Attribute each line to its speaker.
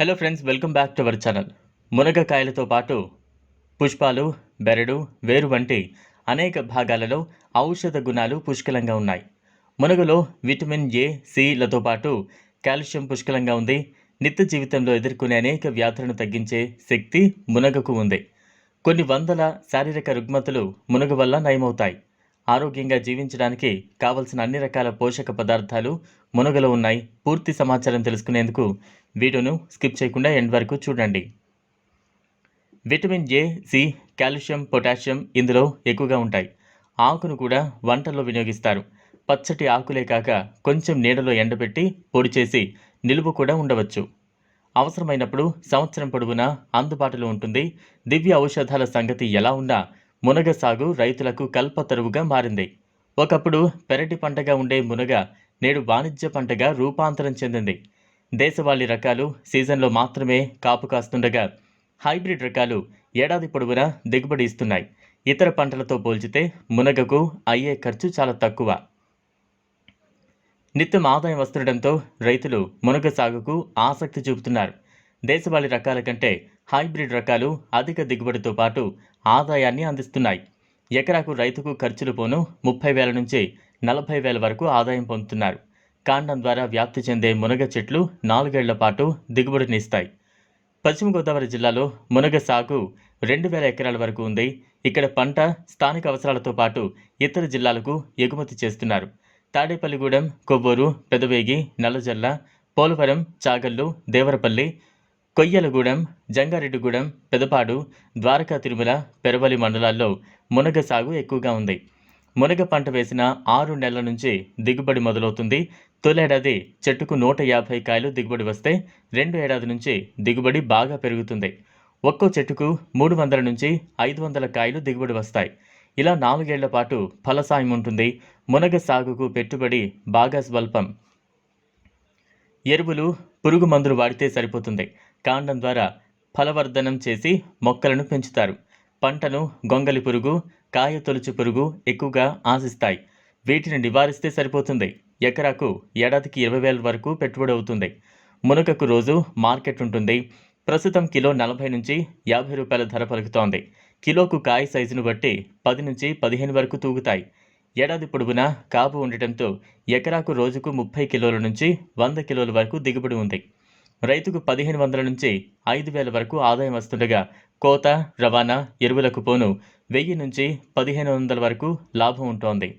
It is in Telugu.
Speaker 1: Hello friends welcome back to our channel మునగకాయలతో పాటు పుష్పాలు బెరడు వేరు వంటి అనేక భాగాలలో ఔషధ గుణాలు పుష్కలంగా ఉన్నాయి. మునగలో విటమిన్ ఏ సిలతో పాటు కాల్షియం పుష్కలంగా ఉంది. నిత్య జీవితంలో ఎదుర్కొనే అనేక వ్యాధులను తగ్గించే శక్తి మునగకు ఉంది. కొన్ని వందల శారీరక రుగ్మతలు మునగ వల్ల నయమవుతాయి. ఆరోగ్యంగా జీవించడానికి కావలసిన అన్ని రకాల పోషక పదార్థాలు మునగలో ఉన్నాయి. పూర్తి సమాచారం తెలుసుకునేందుకు వీడియోను స్కిప్ చేయకుండా ఎండ్ వరకు చూడండి. Vitamin A C calcium potassium ఇందులో ఎక్కువగా ఉంటాయి. ఆకును కూడా వంటల్లో వినియోగిస్తారు. పచ్చటి ఆకులే కాక కొంచెం నీడలో ఎండబెట్టి పొడి చేసి నిలువ కూడా ఉండవచ్చు. అవసరమైనప్పుడు సంవత్సరం పొడవునా అందుబాటులో ఉంటుంది. దివ్య ఔషధాల సంగతి ఎలా ఉన్నా మునగ సాగు రైతులకు కల్పతరువుగా మారింది. ఒకప్పుడు పెరటి పంటగా ఉండే మునగ నేడు వాణిజ్య పంటగా రూపాంతరం చెందింది. దేశవాళీ రకాలు సీజన్లో మాత్రమే కాపు కాస్తుండగా హైబ్రిడ్ రకాలు ఏడాది పొడవునా దిగుబడి ఇస్తున్నాయి. ఇతర పంటలతో పోల్చితే మునగకు అయ్యే ఖర్చు చాలా తక్కువ. నిత్యం ఆదాయం వస్తుండటంతో రైతులు మునగ సాగుకు ఆసక్తి చూపుతున్నారు. దేశవాళీ రకాల కంటే హైబ్రిడ్ రకాలు అధిక దిగుబడితో పాటు ఆదాయాన్ని అందిస్తున్నాయి. ఎకరాకు రైతుకు ఖర్చులు పోను ముప్పై వేల నుంచి నలభై వేల వరకు ఆదాయం పొందుతున్నారు. కాండం ద్వారా వ్యాప్తి చెందే మునగ చెట్లు నాలుగేళ్ళ పాటు దిగుబడినిస్తాయి. పశ్చిమ గోదావరి జిల్లాలో మునగ సాగు రెండు వేల ఎకరాల వరకు ఉంది. ఇక్కడ పంట స్థానిక అవసరాలతో పాటు ఇతర జిల్లాలకు ఎగుమతి చేస్తున్నారు. తాడేపల్లిగూడెం కొవ్వూరు పెదవేగి నల్లజల్ల పోలవరం చాగల్లు దేవరపల్లి కొయ్యలగూడెం జంగారెడ్డిగూడెం పెదపాడు ద్వారకా తిరుమల పెరవలి మండలాల్లో మునగ సాగు ఎక్కువగా ఉంది. మునగ పంట వేసిన ఆరు నెలల నుంచి దిగుబడి మొదలవుతుంది. తొలేడాది చెట్టుకు నూట యాభై కాయలు దిగుబడి వస్తే రెండు ఏడాది నుంచి దిగుబడి బాగా పెరుగుతుంది. ఒక్కో చెట్టుకు మూడు వందల నుంచి ఐదు వందల కాయలు దిగుబడి వస్తాయి. ఇలా నాలుగేళ్ళ పాటు ఫలసాయం ఉంటుంది. మునగ సాగుకు పెట్టుబడి బాగా స్వల్పం. ఎరువులు పురుగు మందులు వాడితే సరిపోతుంది. కాండం ద్వారా ఫలవర్ధనం చేసి మొక్కలను పెంచుతారు. పంటను గొంగలి పురుగు కాయ తొలుచు పురుగు ఎక్కువగా ఆశిస్తాయి. వీటిని నివారిస్తే సరిపోతుంది. ఎకరాకు ఏడాదికి ఇరవై వేల వరకు పెట్టుబడి అవుతుంది. మునగకు రోజు మార్కెట్ ఉంటుంది. ప్రస్తుతం కిలో నలభై నుంచి యాభై రూపాయల ధర పలుకుతోంది. కిలోకు కాయ సైజును బట్టి పది నుంచి పదిహేను వరకు తూగుతాయి. ఏడాది పొడవునా కాపు ఉండటంతో ఎకరాకు రోజుకు ముప్పై కిలోల నుంచి వంద కిలోల వరకు దిగుబడి ఉంది. రైతుకు పదిహేను వందల నుంచి ఐదు వేల వరకు ఆదాయం వస్తుండగా కోత రవాణా ఎరువులకు పోను వెయ్యి నుంచి పదిహేను వందల వరకు లాభం ఉంటోంది.